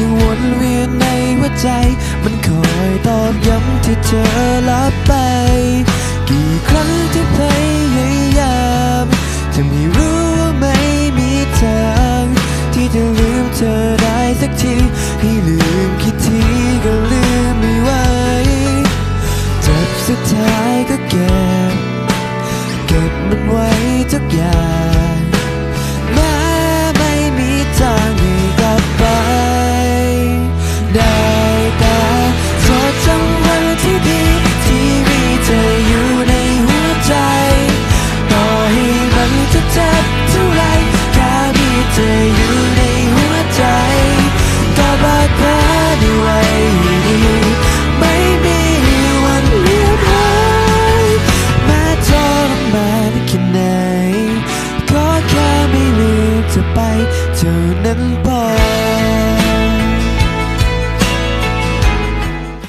ยังวนเวียนในหัวใจ มันคอยตอบย้ำที่เธอลับไป กี่ครั้งที่พยายามจะไม่รู้ว่าไม่มีทาง ที่จะลืมเธอได้สักทีให้ลืมคิดทีก็ลืมไม่ไหวเจ็บสุดท้ายก็เก็บ เก็บมันไว้ทุกอย่าง